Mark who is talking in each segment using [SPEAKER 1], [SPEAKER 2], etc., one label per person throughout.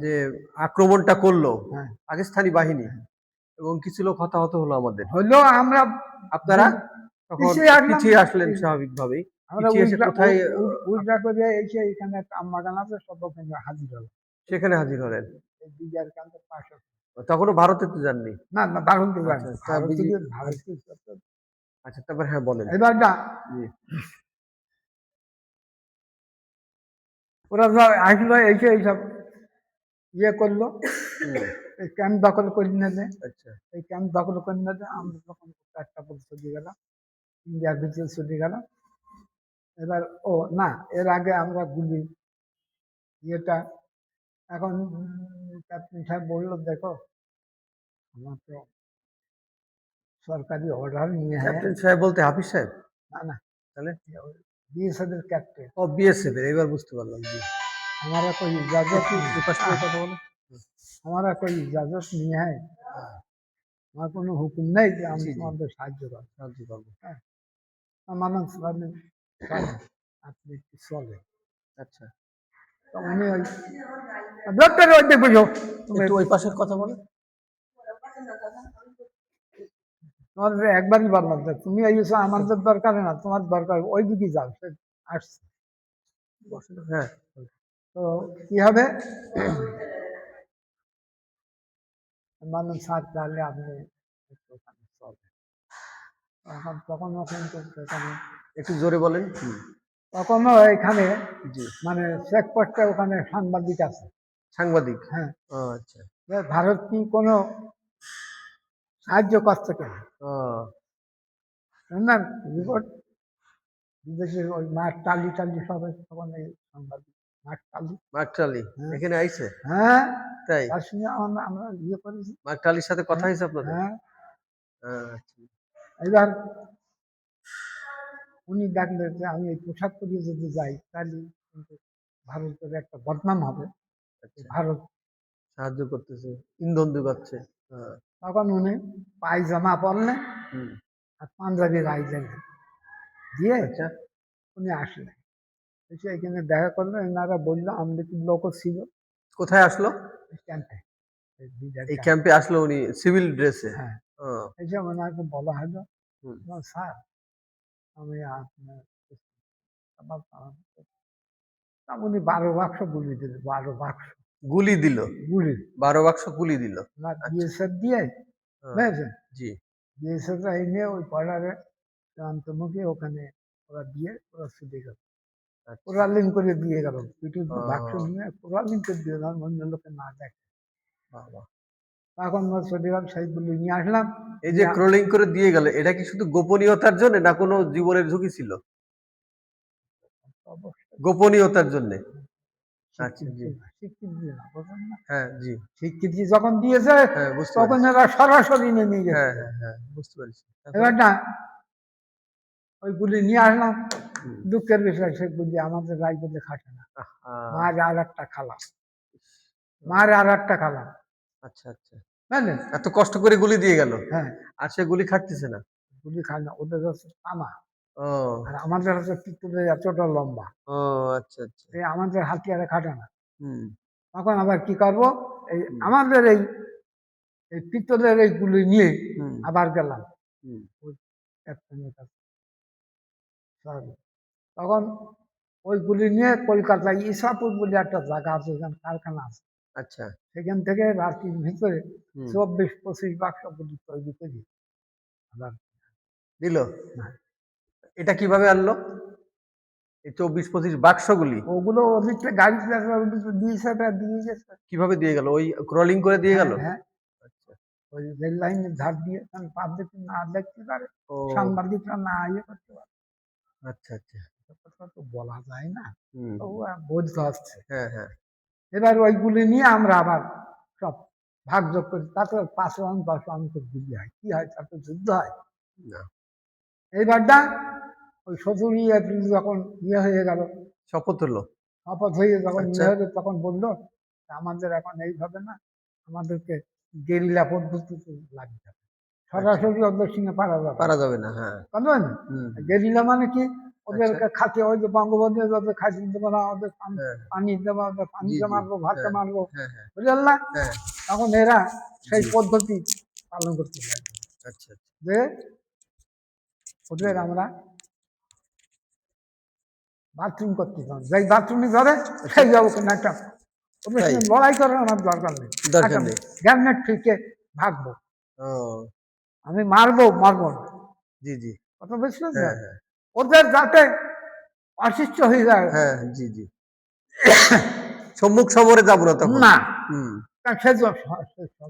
[SPEAKER 1] যে আক্রমণটা করল
[SPEAKER 2] হ্যাঁ।
[SPEAKER 1] পাকিস্তানি বাহিনী এবং কিছু লোক হতাহত হলো আমাদের।
[SPEAKER 2] হলো আমরা
[SPEAKER 1] আপনারা তখন
[SPEAKER 2] পিছিয়ে
[SPEAKER 1] আসলেন স্বাভাবিকভাবেই।
[SPEAKER 2] আমরা
[SPEAKER 1] পিছিয়ে এসে
[SPEAKER 2] উল্টা-
[SPEAKER 1] কোথায়,
[SPEAKER 2] উ- উ- উল্টা করে এসে এখানে একটা আছে সব হাজির হলো।
[SPEAKER 1] সেখানে হাজির হলেন?
[SPEAKER 2] বিজয়ের কান্তের পাশে
[SPEAKER 1] তখনও ভারতে তো যাননি?
[SPEAKER 2] না না ভারত
[SPEAKER 1] আচ্ছা,
[SPEAKER 2] থেকে-
[SPEAKER 1] আচ্ছা তারপর হ্যাঁ বলেন।
[SPEAKER 2] এবার না। ওরা আসলো এসে এইসব ইয়ে করল। এই ক্যাম্প দখল করে নিলে।
[SPEAKER 1] আচ্ছা।
[SPEAKER 2] এই ক্যাম্প দখল করে নিলে আমরা তখন একটা পর চলে গেলাম। ইন্ডিয়ার ভিতরে চলে গেলাম। এবার ও না এর আগে আমরা গুলি। ইয়েটা এখন ক্যাপ্টেন সাহেব বলল দেখো আমার তো সরকারি অর্ডার নিয়ে হ্যাঁ
[SPEAKER 1] ক্যাপ্টেন সাহেব বলতে হাফিজ সাহেব?
[SPEAKER 2] না না।
[SPEAKER 1] তাহলে?
[SPEAKER 2] বিএসএফের ক্যাপ্টেন।
[SPEAKER 1] ও বিএসএফ এর এবার বুঝতে পারলাম
[SPEAKER 2] हमारा कोई इजाजत
[SPEAKER 1] এই পাশ থেকে কথা বলেন
[SPEAKER 2] हमारा कोई इजाजत नहीं है আমার কোনো হুকুম নেই যে আমি
[SPEAKER 1] জি, জি।
[SPEAKER 2] তোমাদের সাহায্য করবো
[SPEAKER 1] সাহায্য করবো
[SPEAKER 2] আমার নাম সালাদিন আপনি একটু চলে
[SPEAKER 1] আচ্ছা
[SPEAKER 2] তো উনি ওই ডক্টর ওই দেখবো যাও তুমি
[SPEAKER 1] একটু ওই পাশের কথা বলেন
[SPEAKER 2] তোমার একবারই বললাম যে তুমি এই এসো আমাদের দরকার না তোমার দরকার ওই দিকে যাও সে আসছে
[SPEAKER 1] বসেন। হ্যাঁ
[SPEAKER 2] তো কি হবে? মানুষ সাত তাহলে আপনি একটু এখন তখনও কিন্তু সেখানে
[SPEAKER 1] একটু জোরে বলেন
[SPEAKER 2] তখনও এখানে মানে চেকপোস্টে ওখানে সাংবাদিক আছে।
[SPEAKER 1] সাংবাদিক?
[SPEAKER 2] হ্যাঁ।
[SPEAKER 1] আচ্ছা।
[SPEAKER 2] ভারত কি কোনো সাহায্য করছে কেন? শুনলেন রিপোর্ট বিদেশের ওই মাঠ টালি টালি সব তখন এই সাংবাদিক।
[SPEAKER 1] মাকটালি
[SPEAKER 2] হ্যাঁ।
[SPEAKER 1] এখানে আইছে?
[SPEAKER 2] হ্যাঁ।
[SPEAKER 1] তাই?
[SPEAKER 2] তার সঙ্গে আমরা আমরা ইয়ে করেছি।
[SPEAKER 1] মাকটালির সাথে কথা হয়েছে আপনাদের?
[SPEAKER 2] হ্যাঁ।
[SPEAKER 1] আচ্ছা।
[SPEAKER 2] এবার উনি ডাকলেন যে আমি এই পোশাক পরিয়ে যদি যাই তাহলে কিন্তু ভারতের একটা বদনাম হবে।
[SPEAKER 1] আচ্ছা।
[SPEAKER 2] ভারত
[SPEAKER 1] সাহায্য করতেছে ইন্ধন যোগাচ্ছে। হ্যাঁ।
[SPEAKER 2] তখন উনি পায়জামা পরলেন আর পাঞ্জাবি দিলেন দিয়ে
[SPEAKER 1] আচ্ছা।
[SPEAKER 2] উনি আসলেন। এসে এখানে দেখা করলেন এনারা বলল আমাদের লোক ছিল।
[SPEAKER 1] কোথায় আসলো?
[SPEAKER 2] ক্যাম্পে
[SPEAKER 1] এই ক্যাম্পে আসলো উনি সিভিল ড্রেসে
[SPEAKER 2] হ্যাঁ। এসে ওনাকে বলা হলো "না, স্যার আমি আপনার উনি বারো বাক্স গুলি দিলেন বারো বাক্স।
[SPEAKER 1] গুলি দিল?
[SPEAKER 2] গুলি।
[SPEAKER 1] বারো বাক্স গুলি দিল?
[SPEAKER 2] ওনার বিএসএফ দিয়ে
[SPEAKER 1] হ্যাঁ,
[SPEAKER 2] বুঝেছেন?
[SPEAKER 1] জি।
[SPEAKER 2] বিএসএফ এনে ওই বর্ডারে প্রান্তমুখী ওখানে ওরা দিয়ে ওরা ছুটে গেল।
[SPEAKER 1] আচ্ছা।
[SPEAKER 2] করে দিয়ে গেল। বাক্স নিয়ে করে দিয়ে গেল অন্য লোকে না দেখে। নিয়ে আসলাম।
[SPEAKER 1] এই যে। ক্রলিং করে দিয়ে গেল এটা কি শুধু গোপনীয়তার জন্য না কোনো জীবনের ঝুঁকি ছিল? গোপনীয়তার জন্য? আচ্ছা? হ্যাঁ জি।
[SPEAKER 2] স্বীকৃতি যখন দিয়েছে
[SPEAKER 1] হ্যাঁ বুঝতে
[SPEAKER 2] তখন এরা সরাসরি নেমে গেছে।
[SPEAKER 1] হ্যাঁ হ্যাঁ বুঝতে পারছি। তারপর?
[SPEAKER 2] এবার না ওই নিয়ে আসলাম। দুঃখের বিষয় সে গুলি আমাদের রায়পুরে খাটে না। মার আর একটা খালাম মার আর একটা খালাম
[SPEAKER 1] আচ্ছা আচ্ছা।
[SPEAKER 2] বুঝলেন
[SPEAKER 1] এত কষ্ট করে গুলি দিয়ে গেল?
[SPEAKER 2] হ্যাঁ।
[SPEAKER 1] আর সে গুলি খাটতেছে না?
[SPEAKER 2] গুলি খায় না। ওদের হচ্ছে তামা।
[SPEAKER 1] ও।
[SPEAKER 2] আর আমাদের হচ্ছে পিত্তুলের এতটা লম্বা।
[SPEAKER 1] ও আচ্ছা আচ্ছা।
[SPEAKER 2] এই আমাদের হাতিয়ারে খাটে না।
[SPEAKER 1] হুম।
[SPEAKER 2] তখন আবার কি করব? এই আমাদের এই এই পিত্তলের এই গুলি নিয়ে আবার গেলাম।
[SPEAKER 1] হুম।
[SPEAKER 2] কাছে। তখন ওইগুলি নিয়ে কলকাতায় ইসাপুর বলে একটা জায়গা আছে এখানে কারখানা আছে।
[SPEAKER 1] আচ্ছা।
[SPEAKER 2] সেখান থেকে রাত্রির ভিতরে চব্বিশ পঁচিশ বাক্স গুলি তৈরি করি
[SPEAKER 1] দিল? এটা কীভাবে আনলো? এই চব্বিশ পঁচিশ বাক্সগুলি
[SPEAKER 2] ওগুলো ওদিকটা গাড়ি দিয়েছে দিয়ে গেছে।
[SPEAKER 1] কীভাবে দিয়ে গেল? ওই ক্রলিং করে দিয়ে গেল?
[SPEAKER 2] হ্যাঁ।
[SPEAKER 1] আচ্ছা।
[SPEAKER 2] ওই রেল লাইনের ধার দিয়ে পাবলিক না দেখতে পারে সাংবাদিকরা না ইয়ে করতে পারে।
[SPEAKER 1] আচ্ছা আচ্ছা।
[SPEAKER 2] কথা তো বলা যায় না। ও হচ্ছে
[SPEAKER 1] হ্যাঁ হ্যাঁ।
[SPEAKER 2] এবার ওইগুলি নিয়ে আমরা আবার সব ভাগযোগ করি। তারপর পাঁচ রাউন্ড দশ রাউন্ড করে গুলি হয়। কি হয়? তারপর যুদ্ধ হয়। এইবারটা ওই সতেরোই এপ্রিল যখন ইয়ে হয়ে গেল।
[SPEAKER 1] শপথ হলো।
[SPEAKER 2] শপথ হয়ে যখন
[SPEAKER 1] আচ্ছা।
[SPEAKER 2] ইয়ে হলো তখন বলল আমাদের এখন এইভাবে না আমাদেরকে গেরিলা পদ্ধতিতে লাগতে হবে সরাসরি সঙ্গে পারা যাবে।
[SPEAKER 1] পারা যাবে না হ্যাঁ।
[SPEAKER 2] গেরিলা মানে কি? ওদেরকে খাতে ওই যে বঙ্গবন্ধু যাতে খাইতে দেবো না ওদের পানি- পানি দেবো মারবো
[SPEAKER 1] হ্যাঁ।
[SPEAKER 2] মারবো
[SPEAKER 1] হ্যাঁ হ্যাঁ।
[SPEAKER 2] বুঝলেন না?
[SPEAKER 1] হ্যাঁ।
[SPEAKER 2] তখন এরা সেই পদ্ধতি পালন করতে লাগে
[SPEAKER 1] আচ্ছা
[SPEAKER 2] যে ওদের আমরা বাথরুম করতে যেই বাথরুমে ধরে সেই যাব কোনো একটা। ওদের সঙ্গে লড়াই করার আমার দরকার নেই।
[SPEAKER 1] দরকার নেই।
[SPEAKER 2] গ্যামনেট ভাগবো। আমি মারবো মারবো
[SPEAKER 1] জি জি।
[SPEAKER 2] কথা বুঝলেন
[SPEAKER 1] হ্যাঁ।
[SPEAKER 2] ওদের যাতে অসুস্থ হয়ে যায়।
[SPEAKER 1] হ্যাঁ জি জি। সম্মুখ সমরে যাব না তখন?
[SPEAKER 2] না।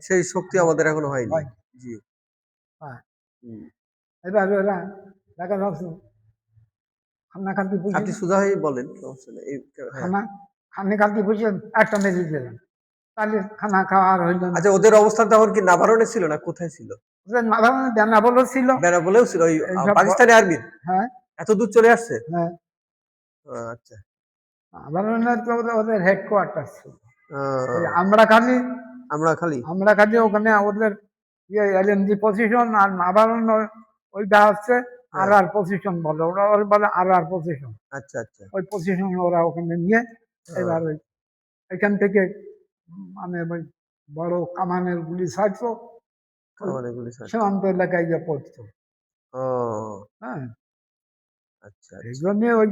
[SPEAKER 1] সেই শক্তি আমাদের এখনও হয়নি। জি।
[SPEAKER 2] হ্যাঁ। এবার ওরা দেখা যাচ্ছে বুঝে
[SPEAKER 1] আপনি হয়ে বলেন হ্যাঁ।
[SPEAKER 2] খানা বুঝে একটা দিলাম তাহলে খানা খাওয়া আর হইল
[SPEAKER 1] আচ্ছা ওদের অবস্থান তখন কি নাভারণে ছিল না কোথায় ছিল?
[SPEAKER 2] দেনা বলো ছিল।
[SPEAKER 1] বেড়া বলেও ছিল ওই পাকিস্তানি আর্মির?
[SPEAKER 2] হ্যাঁ।
[SPEAKER 1] এত দূর চলে আসছে?
[SPEAKER 2] হ্যাঁ।
[SPEAKER 1] আচ্ছা।
[SPEAKER 2] আবার তো ওদের- ওদের হেডকোয়ার্টার ছিল। আমরা খালি
[SPEAKER 1] আমরা খালি?
[SPEAKER 2] আমরা খালি ওখানে ওদের ইয়ে এলএমজি পজিশন আর নাবারণ ওইটা হচ্ছে আর আর পজিশন বলে। ওরা বলে আর আর পজিশন
[SPEAKER 1] আচ্ছা আচ্ছা।
[SPEAKER 2] ওই পজিশন ওরা ওখানে নিয়ে এবার ওই এখান থেকে মানে ওই বড় কামানের গুলি ছাড়তো। সীমান্ত এলাকায় গিয়ে পড়তো।
[SPEAKER 1] ও।
[SPEAKER 2] হ্যাঁ।
[SPEAKER 1] আচ্ছা
[SPEAKER 2] এই জন্য ওই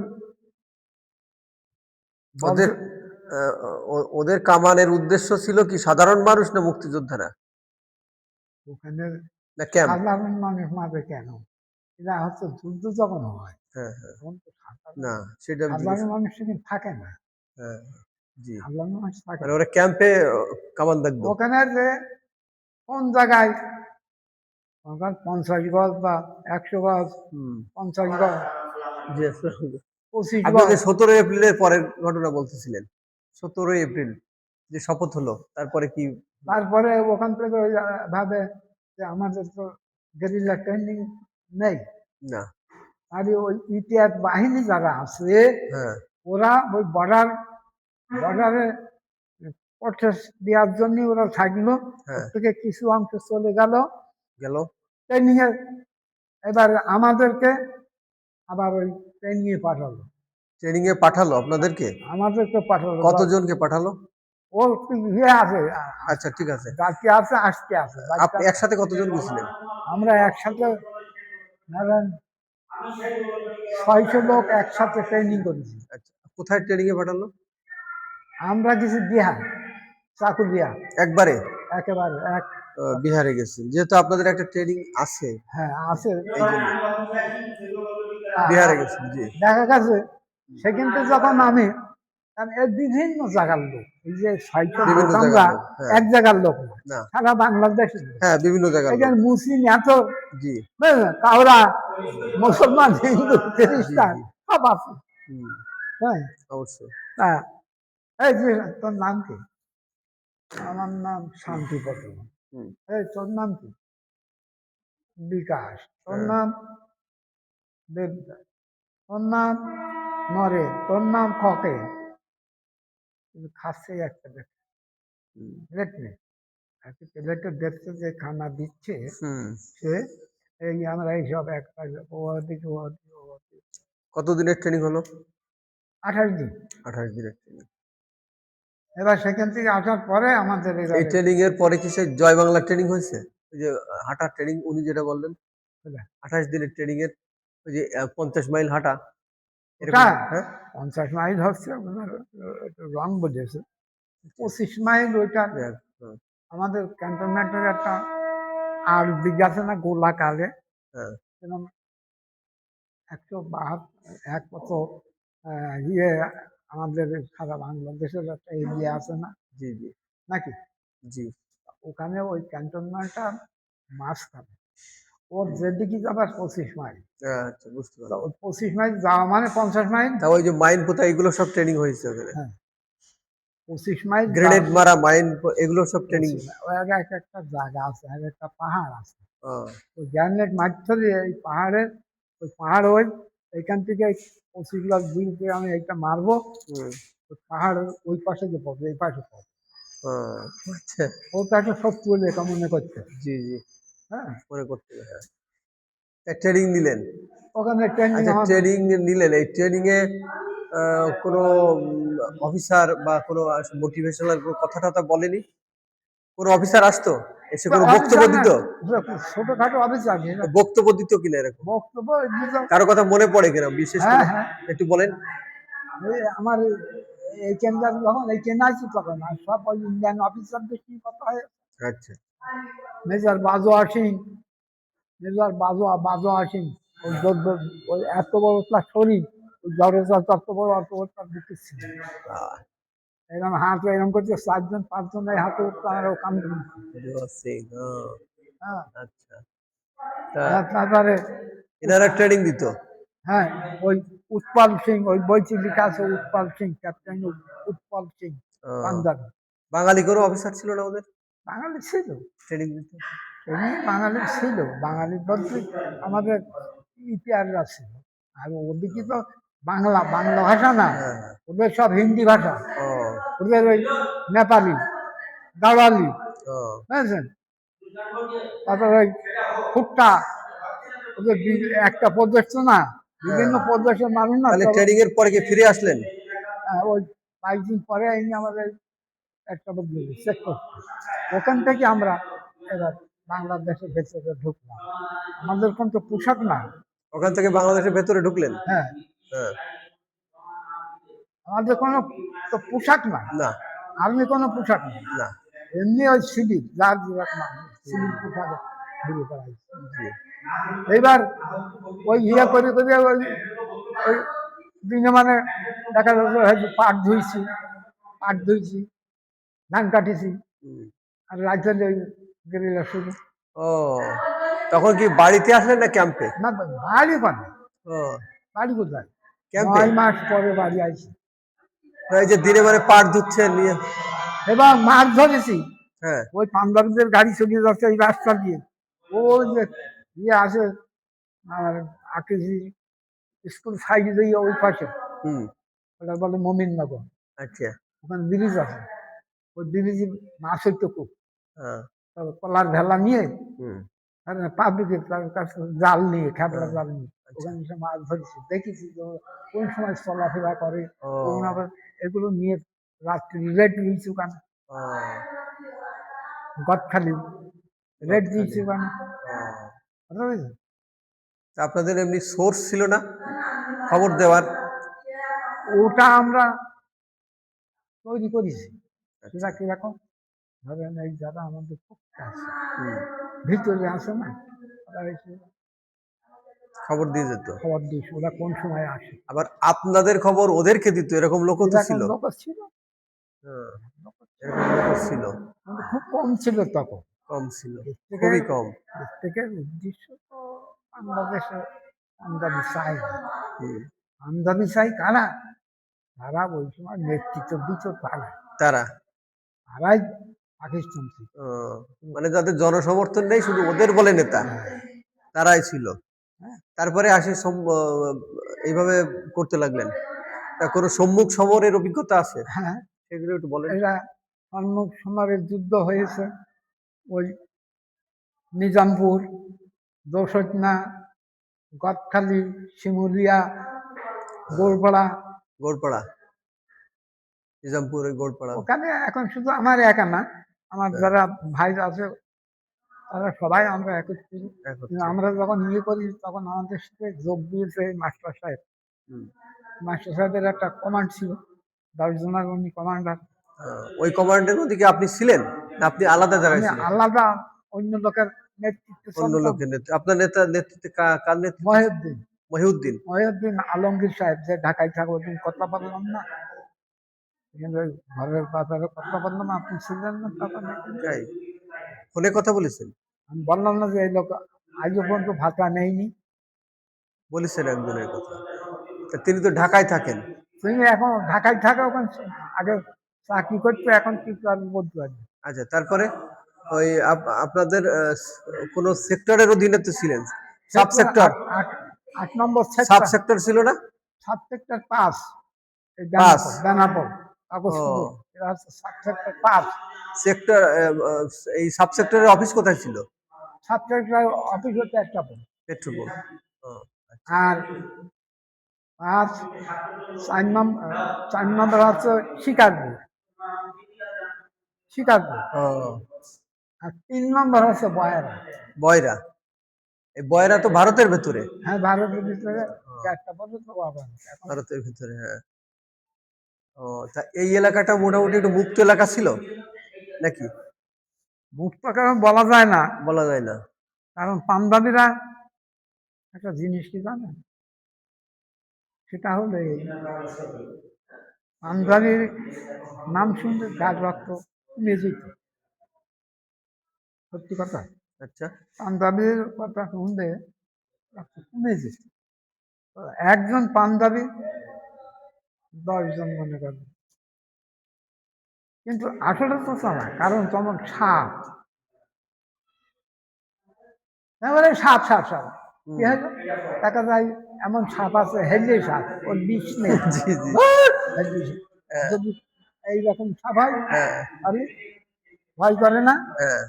[SPEAKER 1] ওদের ওদের কামানের উদ্দেশ্য ছিল কি সাধারণ মানুষ না মুক্তিযোদ্ধারা?
[SPEAKER 2] ওখানে
[SPEAKER 1] না
[SPEAKER 2] সাধারণ মানুষ মারে কেন? এরা হচ্ছে যুদ্ধ যখন হয়
[SPEAKER 1] হ্যাঁ হ্যাঁ। না সেটা আমি
[SPEAKER 2] সাধারণ মানুষ সেখানে থাকে না।
[SPEAKER 1] হ্যাঁ জি।
[SPEAKER 2] মানুষ থাকে
[SPEAKER 1] মানে ওরা ক্যাম্পে কামান দেখব
[SPEAKER 2] ওখানে যে কোন জায়গায় পঞ্চাশ গজ বা একশো গজ পঞ্চাশ গজ
[SPEAKER 1] জি আসসালামু আলাইকুম।
[SPEAKER 2] পঁচিশ
[SPEAKER 1] আপনি
[SPEAKER 2] গজ
[SPEAKER 1] যে সতেরোই এপ্রিলের পরের ঘটনা বলতেছিলেন সতেরোই এপ্রিল যে শপথ হলো তারপরে কি?
[SPEAKER 2] তারপরে ওখান থেকে ভাবে যে আমাদের তো গেরিলা ট্রেনিং নেই।
[SPEAKER 1] না।
[SPEAKER 2] আর ওই ইতিহাস বাহিনী যারা আছে
[SPEAKER 1] হ্যাঁ।
[SPEAKER 2] ওরা ওই বর্ডার বর্ডারে প্রটেস্ট দেওয়ার জন্য ওরা থাকল।
[SPEAKER 1] হ্যাঁ।
[SPEAKER 2] থেকে কিছু অংশ চলে গেল।
[SPEAKER 1] গেল।
[SPEAKER 2] ট্রেনিং এবার আমাদেরকে আবার ওই ট্রেনিং এ পাঠালো।
[SPEAKER 1] ট্রেনিং এ পাঠালো আপনাদেরকে?
[SPEAKER 2] আমাদেরকে পাঠালো।
[SPEAKER 1] কতজনকে পাঠালো?
[SPEAKER 2] ও ইয়ে আছে।
[SPEAKER 1] আচ্ছা ঠিক আছে।
[SPEAKER 2] যাকে আছে আসতে আছে।
[SPEAKER 1] আপনি একসাথে কতজন গেছিলেন?
[SPEAKER 2] আমরা একসাথে ধরেন ছয়শো লোক একসাথে ট্রেনিং করেছি।
[SPEAKER 1] আচ্ছা কোথায় ট্রেনিং এ পাঠালো?
[SPEAKER 2] আমরা কিছু বিহার চাকুলিয়া
[SPEAKER 1] একবারে?
[SPEAKER 2] একেবারে এক
[SPEAKER 1] বিহারে গেছেন। যেহেতু আপনাদের একটা ট্রেনিং আছে।
[SPEAKER 2] হ্যাঁ আছে।
[SPEAKER 1] বিহারে গেছেন জি।
[SPEAKER 2] দেখা গেছে যখন আমি বিভিন্ন জায়গার লোক এই যে আমরা
[SPEAKER 1] হ্যাঁ।
[SPEAKER 2] এক জায়গার লোক সারা বাংলাদেশে।
[SPEAKER 1] হ্যাঁ বিভিন্ন
[SPEAKER 2] মুসলিম এত
[SPEAKER 1] জি?
[SPEAKER 2] কাউরা মুসলমান হিন্দু খ্রিস্টান সব আছে। হ্যাঁ।
[SPEAKER 1] অবশ্যই।
[SPEAKER 2] হ্যাঁ এই তোর নাম কি? আমার নাম শান্তি। এই তোর নাম কি? বিকাশ। তোর
[SPEAKER 1] হ্যাঁ।
[SPEAKER 2] নাম? দেবদাস তোর নাম নরে তোর নাম খকে। খাচ্ছে একটা দেখ। দেখবে একটা প্লেটে দেখছে যে খানা দিচ্ছে সে এই আমরা এইসব একটা ও দিকে ও দিকে ও দিকে
[SPEAKER 1] কতদিনের ট্রেনিং হলো?
[SPEAKER 2] আঠাশ দিন।
[SPEAKER 1] আঠাশ দিনের ট্রেনিং
[SPEAKER 2] এবার সেখান থেকে আসার পরে আমাদের
[SPEAKER 1] এই ট্রেনিং এর পরে কি সেই জয় বাংলা ট্রেনিং হয়েছে? ওই যে হাঁটার ট্রেনিং উনি যেটা বললেন? আঠাশ দিনের ট্রেনিং এর ওই যে পঞ্চাশ মাইল হাঁটা
[SPEAKER 2] ওটা?
[SPEAKER 1] হ্যাঁ
[SPEAKER 2] পঞ্চাশ মাইল হচ্ছে আপনার রং বুঝেছে। পঁচিশ মাইল ওইটা আমাদের ক্যান্টনমেন্টের একটা আর দিক না গোলা কালে
[SPEAKER 1] হ্যাঁ।
[SPEAKER 2] সেরকম একশো বাহাত্তর এক কত ইয়ে আমাদের সারা বাংলাদেশের একটা এরিয়া আছে না?
[SPEAKER 1] জি জি।
[SPEAKER 2] নাকি?
[SPEAKER 1] জি।
[SPEAKER 2] ওখানে ওই ক্যান্টনমেন্টটা মাঝখানে ওর যেদিকে যাবার পঁচিশ মাইল?
[SPEAKER 1] আচ্ছা বুঝতে পারলাম।
[SPEAKER 2] পঁচিশ মাইল যাওয়া মানে পঞ্চাশ মাইল?
[SPEAKER 1] তা ওই যে মাইন পোতা এগুলো সব ট্রেনিং হয়েছে ওখানে?
[SPEAKER 2] পঁচিশ মাইল
[SPEAKER 1] গ্রেনেড মারা মাইন এগুলো সব ট্রেনিং
[SPEAKER 2] এক একটা জায়গা আছে এক একটা পাহাড় আছে। গ্যানেট মারতে দিয়ে এই পাহাড়ের ওই পাহাড় ওই এইখান থেকে পঁচিশ লাখ দিনকে আমি এইটা মারবো। পাহাড়ের ওই পাশে যে পড়বে এই পাশে পড়বে। ও তাকে সব তুলে এটা মনে করছে।
[SPEAKER 1] জি জি।
[SPEAKER 2] হ্যাঁ?
[SPEAKER 1] মনে করতে হবে, হ্যাঁ ট্রেনিং নিলেন।
[SPEAKER 2] ওখানে ট্রেনিং
[SPEAKER 1] আচ্ছা ট্রেনিং নিলেন। এই ট্রেনিং এ আহ, কোনো অফিসার বা কোনো মোটিভেশনাল কোনো কথা টথা বলেনি? কোনো অফিসার আসতো? এসে কোনো বক্তব্য দিত?
[SPEAKER 2] ছোটখাটো অফিসার
[SPEAKER 1] বক্তব্য দিত কিনা এরকম?
[SPEAKER 2] বক্তব্য
[SPEAKER 1] কারও কথা মনে পড়ে কিনা? বিশেষ
[SPEAKER 2] হ্যাঁ
[SPEAKER 1] করে
[SPEAKER 2] হ্যাঁ
[SPEAKER 1] একটু বলেন।
[SPEAKER 2] আমার এই কেন্দ্র যখন এই কেন্দ্র আছি তখন সব ওই ইন্ডিয়ান অফিসারদের কি কথা হয়?
[SPEAKER 1] আচ্ছা।
[SPEAKER 2] মেজর বাজোয়া সিং মেজর বাজোয়া বাজোয়া সিং ওই এত বড় শরীর ওই তত বড় অত বড় ছিল এরকম হাত এরকম করছে চারজন পাঁচজন এই হাতে কাম
[SPEAKER 1] আচ্ছা
[SPEAKER 2] তারপরে
[SPEAKER 1] এনারা ট্রেনিং দিত?
[SPEAKER 2] হ্যাঁ ওই উৎপল সিং ওই বইটি লেখা আছে উৎপল সিং ক্যাপ্টেন উৎপল সিং
[SPEAKER 1] বাঙালি কোনো অফিসার ছিল না ওদের?
[SPEAKER 2] বাঙালি ছিল।
[SPEAKER 1] ট্রেনিং দিত
[SPEAKER 2] এমনি বাঙালি ছিল। বাঙালি বলতে আমাদের ইতিহাসরা ছিল। আর ওদিকে তো বাংলা বাংলা ভাষা না।
[SPEAKER 1] হ্যাঁ।
[SPEAKER 2] ওদের সব হিন্দি ভাষা।
[SPEAKER 1] ও।
[SPEAKER 2] ওদের ওই নেপালি গাওয়ালি
[SPEAKER 1] ও।
[SPEAKER 2] বুঝেছেন? তারপর ওই ফুটটা ওদের একটা প্রদেশ তো না। বিভিন্ন প্রদেশের মানুষ না
[SPEAKER 1] ট্রেনিং এর পরে কি ফিরে আসলেন?
[SPEAKER 2] হ্যাঁ, ওই বাইশ দিন পরে এনে আমাদের একটা বদলে চেক করতে ওখান থেকে আমরা এবার বাংলাদেশের ভেতরে ঢুকলাম। আমাদের কোন তো পোশাক না।
[SPEAKER 1] ওখান থেকে বাংলাদেশের ভেতরে ঢুকলেন?
[SPEAKER 2] হ্যাঁ।
[SPEAKER 1] হ্যাঁ।
[SPEAKER 2] আমাদের কোনো তো পোশাক না।
[SPEAKER 1] না।
[SPEAKER 2] আর্মি কোনো পোশাক নেই
[SPEAKER 1] না।
[SPEAKER 2] এমনি ওই সিভিল যার যেরকম সিভিল পোশাকে করা হয়েছে। এইবার ওই ইয়ে করে করে ওই ওই দিনে মানে দেখা যাচ্ছে হয়তো পাট ধুইছি পাট ধুইছি। ধান কাটিছি। আর ওই গেরিলা শুরু।
[SPEAKER 1] ও তখন কি বাড়িতে আসলেন না ক্যাম্পে?
[SPEAKER 2] না বাড়ি পানে
[SPEAKER 1] ও।
[SPEAKER 2] বাড়ি কোথায়?
[SPEAKER 1] ক্যাম্পে?
[SPEAKER 2] নয় মাস পরে বাড়ি আইছি।
[SPEAKER 1] এই যে দিনে মানে পাট ধুচ্ছেন নিয়ে।
[SPEAKER 2] এবার মাছ ধরেছি।
[SPEAKER 1] হ্যাঁ।
[SPEAKER 2] ওই পাঞ্জাবিদের গাড়ি চলে যাচ্ছে এই রাস্তা দিয়ে। ওই যে ইয়ে আছে আর আকিজি স্কুল সাইড দিয়ে ওই পাশে।
[SPEAKER 1] হুম।
[SPEAKER 2] ওটা বলে মমিননগর।
[SPEAKER 1] আচ্ছা।
[SPEAKER 2] ওখানে ব্রিজ আছে। ওই ব্রিজে মাছ হইতো খুব।
[SPEAKER 1] হ্যাঁ।
[SPEAKER 2] কলার ভেলা নিয়ে পাবলিকের কাছে জাল নিয়ে খেপড়া জাল নিয়ে।
[SPEAKER 1] আচ্ছা।
[SPEAKER 2] ওখানে এসে মাছ ধরেছি। দেখেছি ওরা কোন সময় চলাফেরা করে আবার এগুলো নিয়ে রাত্রি রেড দিয়েছি ওখানে। গদখালি। রেড দিয়েছি ওখানে। বুঝেছ?
[SPEAKER 1] আপনাদের এমনি সোর্স ছিল না? খবর দেওয়ার?
[SPEAKER 2] ওটা আমরা তৈরি করেছি। সেটা কীরকম ধরেন এই যারা আমাদের পক্ষে আছে ভিতরে আসে না
[SPEAKER 1] খবর দিয়ে যেত।
[SPEAKER 2] খবর দিয়েছে ওরা কোন সময় আসে।
[SPEAKER 1] আবার আপনাদের খবর ওদেরকে দিত এরকম লোকও তো ছিল।
[SPEAKER 2] লোক ছিল।
[SPEAKER 1] হ্যাঁ, ছিল।
[SPEAKER 2] খুব কম ছিল তখন।
[SPEAKER 1] কম ছিল খুবই কম।
[SPEAKER 2] থেকে উদ্দেশ্য তো বাংলাদেশে আমদানি চাই। আমদানি চাই কারা? তারা ওই সময় নেতৃত্ব দিত তারা।
[SPEAKER 1] তারা।
[SPEAKER 2] তারাই পাকিস্তান ছিল
[SPEAKER 1] মানে যাদের জনসমর্থন নেই শুধু ওদের বলে নেতা। তারাই ছিল।
[SPEAKER 2] হ্যাঁ।
[SPEAKER 1] তারপরে আসে এইভাবে করতে লাগলেন। তা কোনো সম্মুখ সমরের অভিজ্ঞতা আছে?
[SPEAKER 2] হ্যাঁ।
[SPEAKER 1] সেগুলো একটু বলেন।
[SPEAKER 2] এরা সম্মুখ সমরের যুদ্ধ হয়েছে। ওই নিজামপুর দোসটনা গদখালি শিমুলিয়া গোলপাড়া
[SPEAKER 1] গোড়পাড়া নিজামপুর গোড়পাড়া
[SPEAKER 2] ওখানে এখন শুধু আমার একা না আমার
[SPEAKER 1] হ্যাঁ।
[SPEAKER 2] যারা ভাই আছে তারা সবাই আমরা একত্রিত। আমরা যখন ইয়ে করি তখন আমাদের সাথে যোগ দিয়েছে মাস্টার সাহেব। মাস্টার সাহেবের একটা কমান্ড ছিল দশ জনের উনি কমান্ডার
[SPEAKER 1] ওই কমান্ডের মধ্যে কি আপনি ছিলেন? আপনি আলাদা জায়গায়
[SPEAKER 2] আলাদা অন্য লোকের নেতৃত্বে
[SPEAKER 1] অন্য লোকের নেতৃত্বে। আপনার নেতা নেতৃত্বে কার নেতৃত্বে?
[SPEAKER 2] মহিউদ্দিন।
[SPEAKER 1] মহিউদ্দিন।
[SPEAKER 2] মহিউদ্দিন আলমগীর সাহেব যে ঢাকায় থাকে কথা বললাম না। কিন্তু ঘরের ব্যাপারে কথা বললাম আপনি ছিলেন না তখন
[SPEAKER 1] তাই ফোনে কথা বলেছেন?
[SPEAKER 2] আমি বললাম না যে এই লোক আজও পর্যন্ত ভাতা নেয়নি।
[SPEAKER 1] বলেছেন একজনের কথা। তা তিনি তো ঢাকায় থাকেন।
[SPEAKER 2] তুমি এখন ঢাকায় থাকা ওখানে আগে চাকরি করতে এখন কি বলতে পারবে
[SPEAKER 1] আচ্ছা তারপরে ওই আপ- আপনাদের কোনো সেক্টরের অধীনে তো ছিলেন? সাব সেক্টর
[SPEAKER 2] আট- নম্বর
[SPEAKER 1] সাব
[SPEAKER 2] সেক্টর
[SPEAKER 1] ছিল না?
[SPEAKER 2] Sub sector pass. Pass. Benapole
[SPEAKER 1] sector এই সাব সেক্টরের অফিস কোথায় ছিল?
[SPEAKER 2] সাব সেক্টর অফিস হচ্ছে একটা
[SPEAKER 1] পেট্রোপোল ও,
[SPEAKER 2] আর পাঁচ চার নম্বর চার নম্বর হচ্ছে শিকারপুর।
[SPEAKER 1] ও,
[SPEAKER 2] আর তিন নম্বর হচ্ছে বয়ারা।
[SPEAKER 1] বয়রা। এই বয়রা তো ভারতের ভেতরে।
[SPEAKER 2] হ্যাঁ ভারতের ভিতরে চারটা পর্যন্ত
[SPEAKER 1] ভারতের ভিতরে হ্যাঁ। ও তা এই এলাকাটা মোটামুটি একটু মুক্ত এলাকা ছিল? নাকি?
[SPEAKER 2] মুক্ত কারণ বলা যায় না।
[SPEAKER 1] বলা যায় না।
[SPEAKER 2] কারণ পাঞ্জাবিরা একটা জিনিস কি জানেন? সেটা হলো পাঞ্জাবির নাম শুনলে গাছ রক্ত কমে সত্যি কথা?
[SPEAKER 1] আচ্ছা।
[SPEAKER 2] পাঞ্জাবির কথা শুনলে রক্ত কমে যেত একজন পাঞ্জাবি দশজন মনে করবে কিন্তু আসলে তো তা কারণ যেমন সাপ। এবারে সাপ সাপ সাপ।
[SPEAKER 1] হুম।
[SPEAKER 2] কি হলো? দেখা যায় এমন সাপ আছে হেলদি সাপ ওর বিষ নেই। সাপ।
[SPEAKER 1] হ্যাঁ।
[SPEAKER 2] যদি এইরকম সাপ হয়
[SPEAKER 1] হ্যাঁ।
[SPEAKER 2] আরে ভয় করে না।
[SPEAKER 1] হ্যাঁ।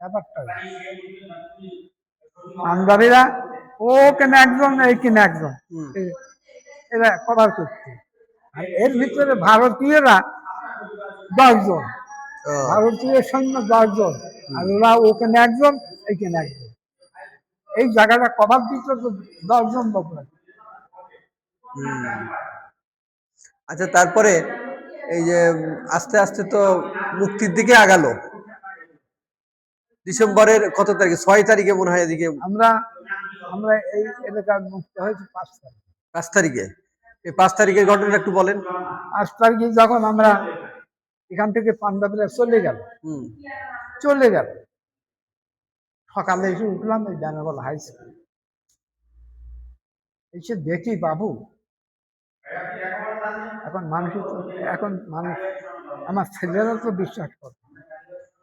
[SPEAKER 2] ব্যাপারটা পাঞ্জাবিরা ও কেন একজন এই কেন একজন? এরা কভার করছে। আর এর ভিতরে ভারতীয়রা দশজন। ভারতীয় সৈন্য দশজন। আর ওরা ওখানে একজন এইখানে একজন। এই জায়গাটা কভার দিতে তো দশজন লোক
[SPEAKER 1] আচ্ছা তারপরে এই যে আস্তে আস্তে তো মুক্তির দিকে আগালো। ডিসেম্বরের কত তারিখে? ছয় তারিখে মনে হয় এদিকে
[SPEAKER 2] আমরা আমরা এই এলাকার মুক্ত হয়েছি পাঁচ তারিখ।
[SPEAKER 1] পাঁচ তারিখে? এই পাঁচ তারিখের ঘটনাটা একটু বলেন।
[SPEAKER 2] পাঁচ তারিখে যখন আমরা এখান থেকে পাঞ্জাবিরা চলে গেল চলে গেল। সকালে এসে উঠলাম ওই বেনারল হাই স্কুল এসে দেখি বাবু এখন মানুষ এখন মানুষ আমার ছেলেরা তো বিশ্বাস করে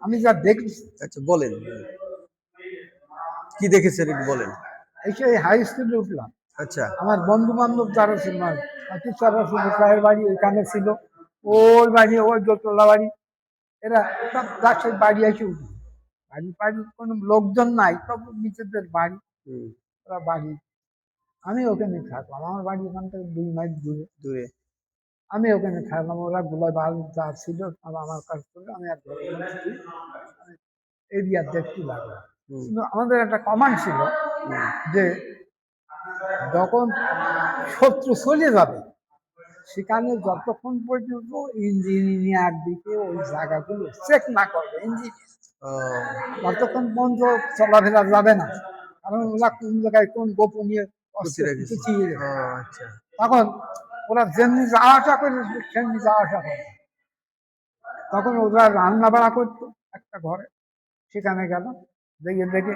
[SPEAKER 2] আমি যা দেখছি
[SPEAKER 1] আচ্ছা বলেন। কি দেখেছেন একটু বলেন।
[SPEAKER 2] এসে এই হাই স্কুলে উঠলাম।
[SPEAKER 1] আচ্ছা।
[SPEAKER 2] আমার বন্ধু বান্ধব যারা ছিল প্রায়ের বাড়ি ওইখানে ছিল। ওই বাড়ি ওই দোতলা বাড়ি। এরা সব গাছের বাড়ি এসে বাড়ি বাড়ি কোনো লোকজন নাই সব নিজেদের বাড়ি। ওরা বাড়ি। আমি ওখানে থাকলাম। আমার বাড়ি ওখান থেকে দুই মাইল দূরে।
[SPEAKER 1] দূরে।
[SPEAKER 2] আমি ওখানে থাকলাম। ওরা গোলা বাল যা ছিল সব আমার কাজ থেকে আমি এক এরিয়া দেখতে লাগলাম। কিন্তু আমাদের একটা কমান্ড ছিল যে যখন শত্রু চলে যাবে সেখানে যতক্ষণ পর্যন্ত ইঞ্জিনিয়ার দিকে ওই জায়গাগুলো চেক না করবে ইঞ্জিনিয়ার ততক্ষণ পর্যন্ত চলাফেরা যাবে না। কারণ ওরা কোন জায়গায় কোন গোপনীয়।
[SPEAKER 1] আচ্ছা।
[SPEAKER 2] তখন ওরা যেমনি যাওয়া আসা করে সেমনি যাওয়া আসা করে। তখন ওরা রান্না বাড়া করতো একটা ঘরে। সেখানে গেল দেখে দেখে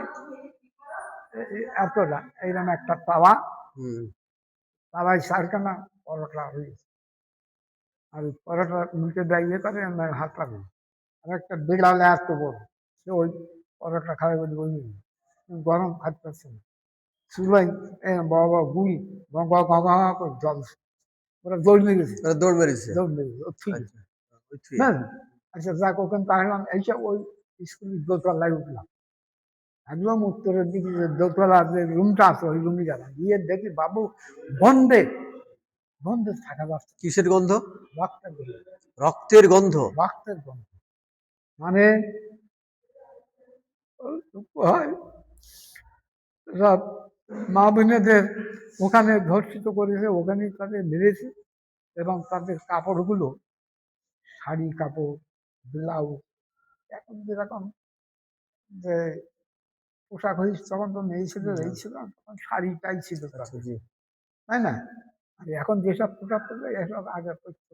[SPEAKER 2] এতটা এইরকম একটা তাওয়া
[SPEAKER 1] হুম।
[SPEAKER 2] সারখানা পরোটা হয়েছে আর পরোটা মুখে দেয় ইয়ে করে আমার হাত লাগে আর একটা বিড়ালে এত বড় সে ওই পরোটা খাবে বলে ওই গরম ভাত পাচ্ছে না। চুলাই বড় গুড়ি গঙ্গা গঙ্গা করে জল ওরা দৌড় মেরেছে।
[SPEAKER 1] ওরা দৌড় মেরেছে?
[SPEAKER 2] দৌড় মেরেছে ঠিক
[SPEAKER 1] আচ্ছা
[SPEAKER 2] হ্যাঁ আচ্ছা যাক ওখানে তাহলাম এইসব ওই স্কুলের দোতলায় উঠলাম। একদম উত্তরের দিকে যে দোতলা যে রুমটা আছে ওই রুমে গেলাম গিয়ে দেখি বাবু বন্ধে বন্ধে থাকা যাচ্ছে
[SPEAKER 1] কিসের গন্ধ?
[SPEAKER 2] রক্তের গন্ধ।
[SPEAKER 1] রক্তের গন্ধ?
[SPEAKER 2] রক্তের গন্ধ। মানে মা বোনেদের ওখানে ধর্ষিত করেছে ওখানেই তাদের মেরেছে এবং তাদের কাপড়গুলো শাড়ি কাপড় ব্লাউজ এখন যেরকম যে পোশাক হয়েছে তখন তো মেয়ে ছিল এই ছিল তখন শাড়িটাই ছিল
[SPEAKER 1] আচ্ছা
[SPEAKER 2] তাই না? আর এখন যেসব পোশাক পরবে এসব আগে করতো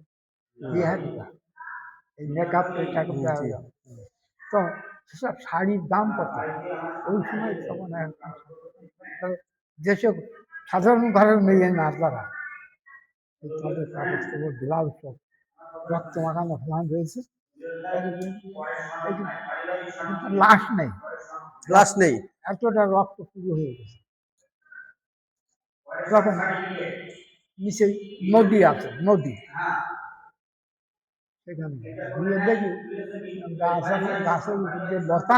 [SPEAKER 2] বিহারিরা এই মেকআপ টেকআপ দেওয়া। তো সেসব শাড়ির দাম কত? ওই সময় তখন যেসব সাধারণ ঘরের মেয়ে না তারা তাদের কাপড় চোপড় ব্লাউজ সব রক্ত মাখানো ফেলান রয়েছে লাশ নেই।
[SPEAKER 1] লাশ নেই।
[SPEAKER 2] এতটা রক্ত পুরো হয়ে গেছে। তখন নিচে নদী আছে নদী। সেখানে দেখি গাছ আছে গাছের উপর দিয়ে লতা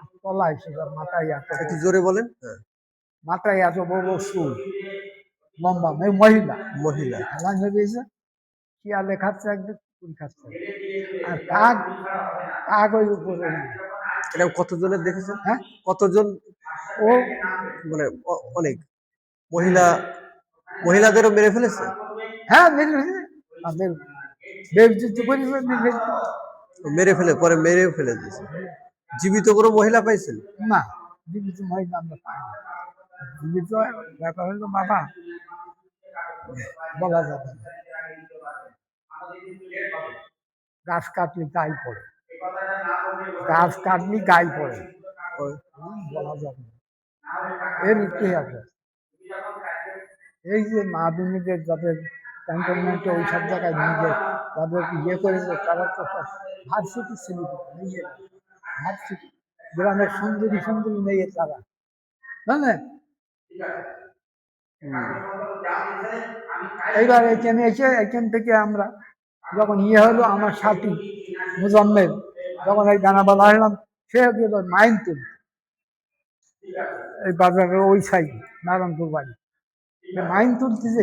[SPEAKER 2] আর তলায় সেটার মাথায় এত
[SPEAKER 1] একটু জোরে বলেন। হ্যাঁ।
[SPEAKER 2] মাথায় এত বড় বড় চুল লম্বা মেয়ে মহিলা।
[SPEAKER 1] মহিলা।
[SPEAKER 2] হেলান হয়ে গেছে। শিয়ালে খাচ্ছে একদিন কুকুর খাচ্ছে। আর কাক কাক ওই উপরে।
[SPEAKER 1] এটা কতজনের দেখেছেন?
[SPEAKER 2] হ্যাঁ?
[SPEAKER 1] কতজন?
[SPEAKER 2] ও
[SPEAKER 1] মানে অনেক। মহিলা মহিলাদেরও মেরে ফেলেছে?
[SPEAKER 2] হ্যাঁ মেরে ফেলেছে। মেরে
[SPEAKER 1] ফেলে পরে মেরে ফেলে দিয়েছে। জীবিত কোনো মহিলা পাইছেন?
[SPEAKER 2] না জীবিত মহিলা আমরা পাই জীবিত ব্যাপার হলো বাবা। বলা যাবে গাছ কাটলে গায়ে পড়ে। গাছ কাটলে গায়ে পড়ে। বলা যাবে এর ইতিহাস। এই যে মা বোনেদের যাদের ক্যান্টনমেন্টে ওই সব জায়গায় নিজে তাদের ইয়ে করেছে তারা তো ভার্সিটি ভার্সিটি। গ্রামের সুন্দরী সুন্দরী মেয়ে তারা। বুঝলেন এইবার এখানে এসে, এখান থেকে আমরা যখন ইয়ে হলো, আমার সাথী মুজাম্মেল যখন এই ডানা বলা হলাম সে মাইন তুল। এই বাজারের ওই সাইড, নারায়ণপুর বাড়ি। মাইন তুলতে যে